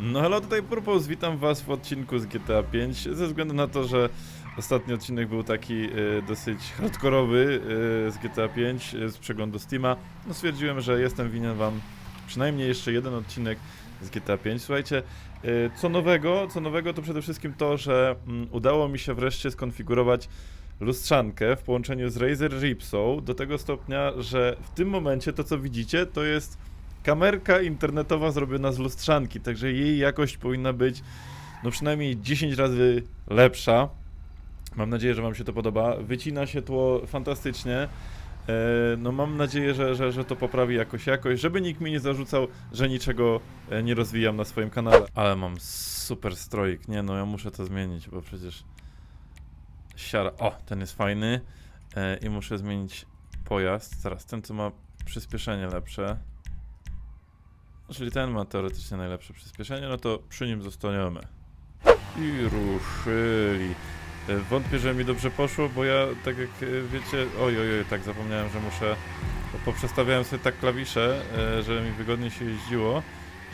No hello, tutaj Purpose, witam was w odcinku z GTA 5 ze względu na to, że ostatni odcinek był taki e, dosyć hardkorowy e, z GTA 5 e, z przeglądu Steama. No stwierdziłem, że jestem winien wam przynajmniej jeszcze jeden odcinek z GTA 5. Słuchajcie, co nowego? Co nowego to przede wszystkim to, że mm, udało mi się wreszcie skonfigurować lustrzankę w połączeniu z Razer Ripsą do tego stopnia, że w tym momencie to co widzicie to jest kamerka internetowa zrobiona z lustrzanki, także jej jakość powinna być no przynajmniej 10 razy lepsza. Mam nadzieję, że Wam się to podoba. Wycina się tło fantastycznie. E, No mam nadzieję, że, że, że to poprawi jakoś jakość, żeby nikt mi nie zarzucał, że niczego e, nie rozwijam na swoim kanale. Ale mam super stroik. Nie no, ja muszę to zmienić, bo przecież siara. O, ten jest fajny. E, I muszę zmienić pojazd. Zaraz, ten co ma przyspieszenie lepsze. Czyli ten ma teoretycznie najlepsze przyspieszenie, no to przy nim zostaniemy. I ruszyli. E, Wątpię, że mi dobrze poszło, bo ja, tak jak e, wiecie, oj, oj, oj, tak zapomniałem, że muszę, bo poprzestawiałem sobie tak klawisze, e, że mi wygodnie się jeździło,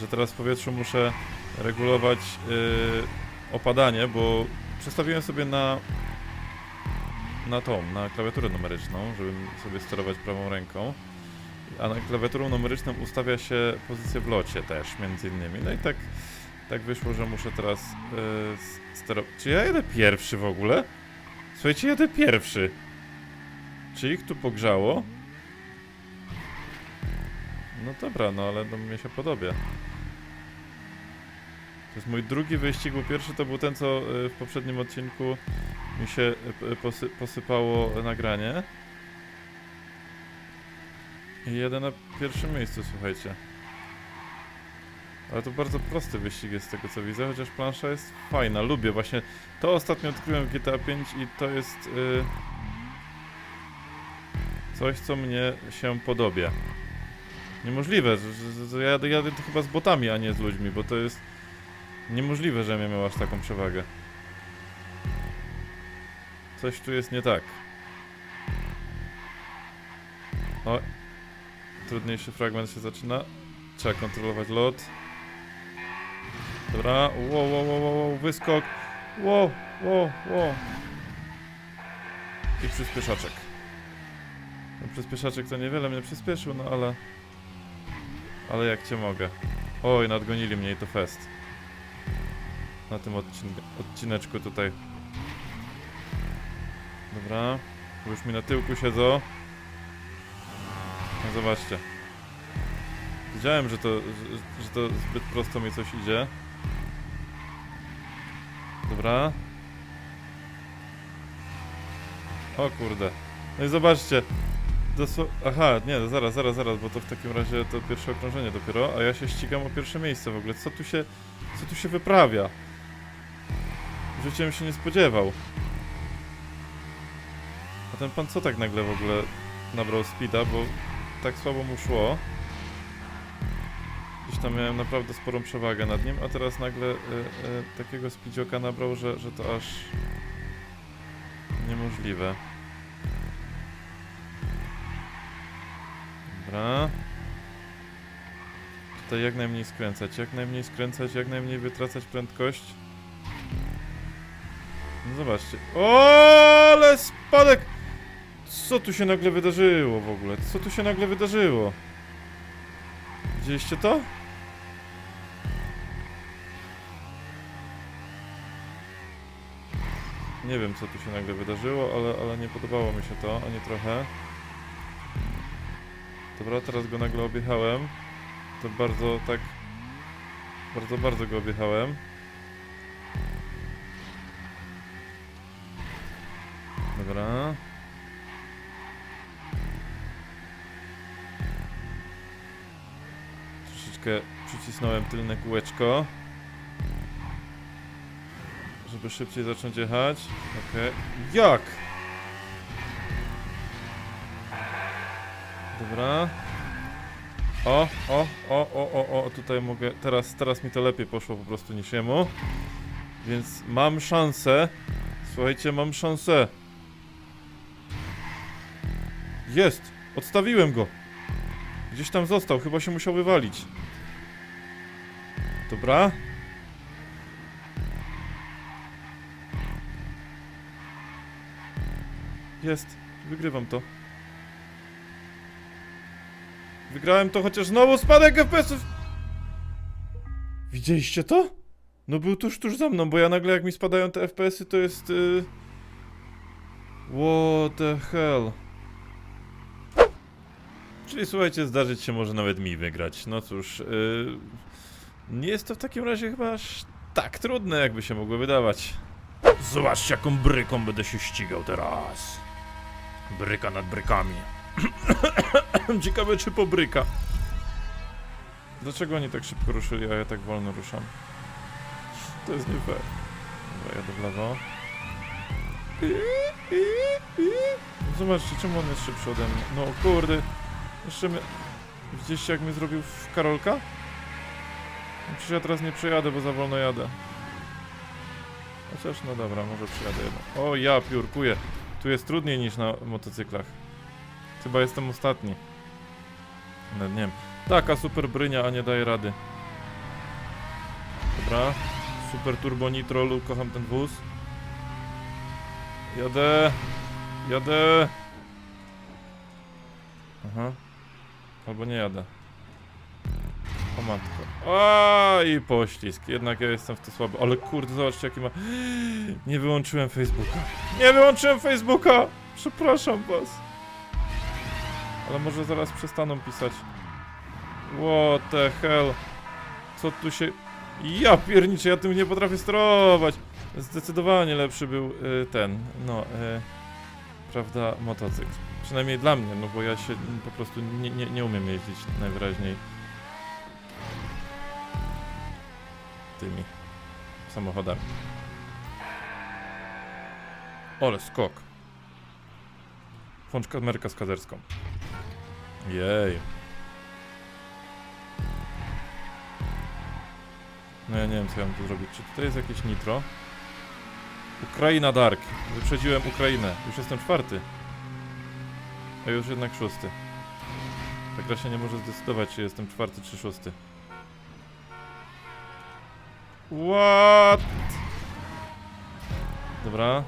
że teraz w powietrzu muszę regulować opadanie, bo przestawiłem sobie na na tą, na klawiaturę numeryczną, żeby sobie sterować prawą ręką. A na klawiaturą numeryczną ustawia się pozycję w locie też, między innymi. No i tak, tak wyszło, że muszę teraz yy, sterować. Czy ja jedę pierwszy w ogóle? Słuchajcie, jadę pierwszy. Czy ich tu pogrzało? No dobra, no ale no, mnie się podoba. To jest mój drugi wyścig, bo pierwszy to był ten, co y, w poprzednim odcinku mi się y, posy posypało nagranie. Jedę na pierwszym miejscu, słuchajcie. Ale to bardzo prosty wyścig jest z tego co widzę, chociaż plansza jest fajna, lubię właśnie. To ostatnio odkryłem w GTA 5 i to jest y, coś, co mnie się podoba. Niemożliwe, że, ja jadę to chyba z botami, a nie z ludźmi, bo to jest niemożliwe, że ja miał aż taką przewagę. Coś tu jest nie tak. O, trudniejszy fragment się zaczyna. Trzeba kontrolować lot. Dobra, wow, wow, wow, wow, wyskok. Wow, wow, wow. I przyspieszaczek. No, przyspieszaczek to niewiele mnie przyspieszył, no ale... Ale jak cię mogę. Oj, nadgonili mnie i to fest. Na tym odcin odcineczku tutaj. Dobra. Już mi na tyłku siedzą. No zobaczcie. Wiedziałem, że to, że, że to zbyt prosto mi coś idzie. Dobra. O kurde. No i zobaczcie. Dosło... Aha, nie, zaraz, zaraz, zaraz, bo to w takim razie to pierwsze okrążenie dopiero, a ja się ścigam o pierwsze miejsce w ogóle. Co tu się, co tu się wyprawia? Bym się nie spodziewał. A ten pan co tak nagle w ogóle nabrał speeda, bo tak słabo mu szło. Gdzieś tam miałem naprawdę sporą przewagę nad nim, a teraz nagle e, e, takiego speedzioka nabrał, że, że to aż niemożliwe. Dobra. Tutaj jak najmniej skręcać, jak najmniej skręcać, jak najmniej wytracać prędkość. No zobaczcie. O, ale spadek! Co tu się nagle wydarzyło w ogóle? Co tu się nagle wydarzyło? Widzieliście to? Nie wiem co tu się nagle wydarzyło, ale, ale nie podobało mi się to, ani trochę. Dobra, teraz go nagle objechałem. To bardzo tak... Bardzo, bardzo go objechałem. Dobra. Troszeczkę przycisnąłem tylne kółeczko. Żeby szybciej zacząć jechać. Okej. Jak? Dobra. O, o, o, o, o, o, tutaj mogę, teraz, teraz mi to lepiej poszło po prostu niż jemu. Więc mam szansę. Słuchajcie, mam szansę. Jest! Odstawiłem go. Gdzieś tam został, chyba się musiał wywalić. Dobra. Jest, wygrywam to. Wygrałem to, chociaż znowu spadek FPS-ów! Widzieliście to? No był tuż, tuż za mną, bo ja nagle jak mi spadają te FPS-y, to jest... Yy... What the hell? Czyli słuchajcie, zdarzyć się może nawet mi wygrać. No cóż, y... nie jest to w takim razie chyba aż tak trudne, jakby się mogło wydawać. Zobaczcie, jaką bryką będę się ścigał teraz. Bryka nad brykami. Ciekawe, czy pobryka. Dlaczego oni tak szybko ruszyli, a ja tak wolno ruszam? To jest nie fair. Dobra, jadę w lewo. Zobaczcie, czemu on jest szybszy ode mnie? No kurde. Jeszcze mnie... Widzieliście jak mnie zrobił w Karolka? Przecież ja teraz nie przejadę, bo za wolno jadę. Chociaż no dobra, może przejadę jedno. O ja piórkuję. Tu jest trudniej niż na motocyklach. Chyba jestem ostatni. No nie wiem. Taka super brynia, a nie daje rady. Dobra. Super turbo nitro, lu- kocham ten wóz. Jadę. Jadę. Aha. Albo nie jadę. O matko. A i poślizg. Jednak ja jestem w to słaby. Ale kurde, zobaczcie jaki ma... Nie wyłączyłem Facebooka. Nie wyłączyłem Facebooka! Przepraszam was. Ale może zaraz przestaną pisać. What the hell? Co tu się... Ja pierniczę, ja tym nie potrafię sterować. Zdecydowanie lepszy był y, ten, no, y, prawda, motocykl. Przynajmniej dla mnie, no bo ja się po prostu nie, nie, nie umiem jeździć najwyraźniej tymi samochodami. Ole, skok. Włącz kamerkę skaderską. Jej. No ja nie wiem co ja mam tu zrobić. Czy tutaj jest jakieś nitro? Ukraina Dark. Wyprzedziłem Ukrainę. Już jestem czwarty. Już jednak szósty. Ta gra się nie może zdecydować, czy jestem czwarty czy szósty. What? Dobra.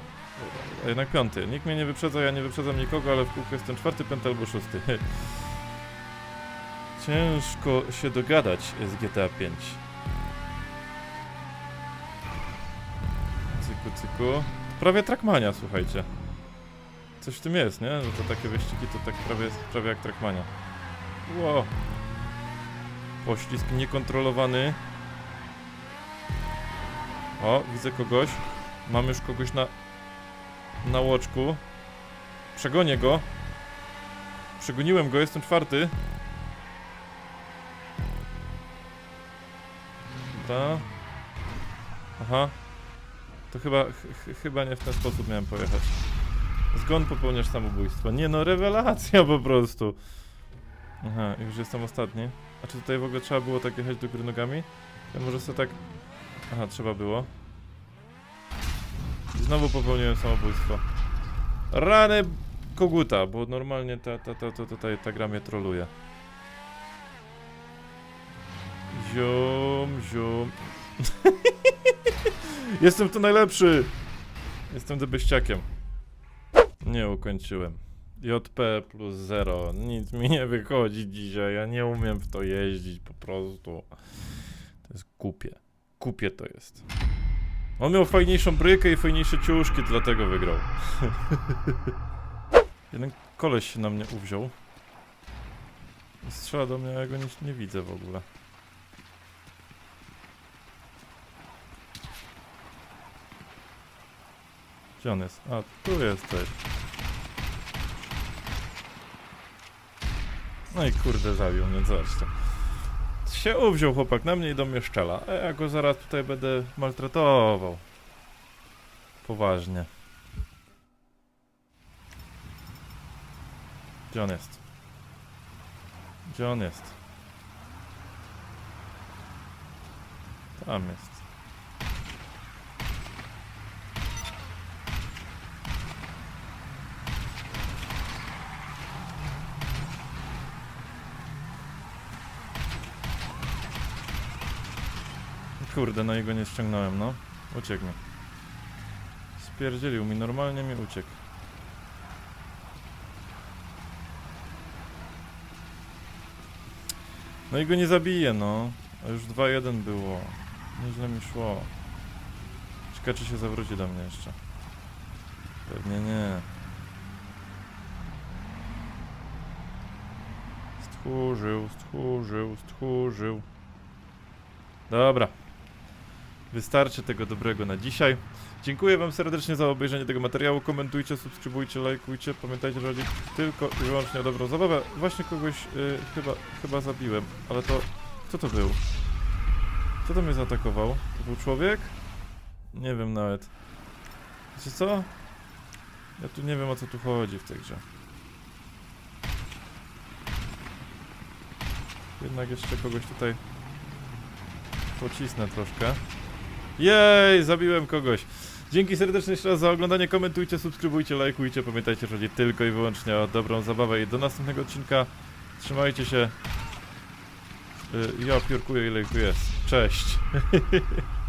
A jednak piąty. Nikt mnie nie wyprzedza, ja nie wyprzedzam nikogo, ale w kółku jestem czwarty, piąty albo szósty. Ciężko się dogadać z GTA 5. Cyku, cyku. Prawie Trackmania, słuchajcie. Coś w tym jest, nie? Że to takie wyścigi to tak prawie, prawie jak Trackmania. Ło. Poślizg niekontrolowany. O, widzę kogoś. Mam już kogoś na... Na łoczku. Przegonię go. Przegoniłem go, jestem czwarty. Dobra. Aha. To chyba, ch ch chyba nie w ten sposób miałem pojechać. Zgon popełniasz samobójstwo. Nie no, rewelacja po prostu. Aha, już jestem ostatni. A czy tutaj w ogóle trzeba było tak jechać do góry nogami? Ja może sobie tak... Aha, trzeba było. Znowu popełniłem samobójstwo. Rany koguta, bo normalnie ta, ta, ta, ta, ta, ta, ta gra mnie troluje. Ziom, ziom. Jestem tu najlepszy! Jestem debeściakiem. Nie ukończyłem. JP plus 0. Nic mi nie wychodzi dzisiaj. Ja nie umiem w to jeździć po prostu. To jest głupie. Głupie to jest. On miał fajniejszą brykę i fajniejsze ciuszki, dlatego wygrał. Jeden koleś się na mnie uwziął. Strzela do mnie, a ja go nie, nie widzę w ogóle. Gdzie on jest? A, tu jesteś. No i kurde, zabił mnie, zobaczcie. Się uwziął chłopak na mnie i do mnie szczela, a ja go zaraz tutaj będę maltretował. Poważnie. Gdzie on jest? Gdzie on jest? Tam jest. Kurde, no i go nie ściągnąłem, no. Uciekł mi. Spierdzielił mi, normalnie mi uciekł. No i go nie zabiję, no. A już 2-1 było. Nieźle mi szło. Ciekawe, czy się zawróci do mnie jeszcze. Pewnie nie. Stchórzył, stchórzył, stchórzył. Dobra, Wystarczy tego dobrego na dzisiaj. Dziękuję wam serdecznie za obejrzenie tego materiału. Komentujcie, subskrybujcie, lajkujcie. Pamiętajcie, że chodzi tylko i wyłącznie o dobrą zabawę. Właśnie kogoś y, chyba, chyba zabiłem, ale to... Kto to był? Kto to mnie zaatakował? To był człowiek? Nie wiem nawet. Wiecie co? Ja tu nie wiem o co tu chodzi w tej grze. Jednak jeszcze kogoś tutaj pocisnę troszkę. Jej, zabiłem kogoś. Dzięki serdecznie jeszcze raz za oglądanie, komentujcie, subskrybujcie, lajkujcie. Pamiętajcie, że chodzi tylko i wyłącznie o dobrą zabawę i do następnego odcinka. Trzymajcie się. Y, Ja piórkuję i lajkuję. Cześć.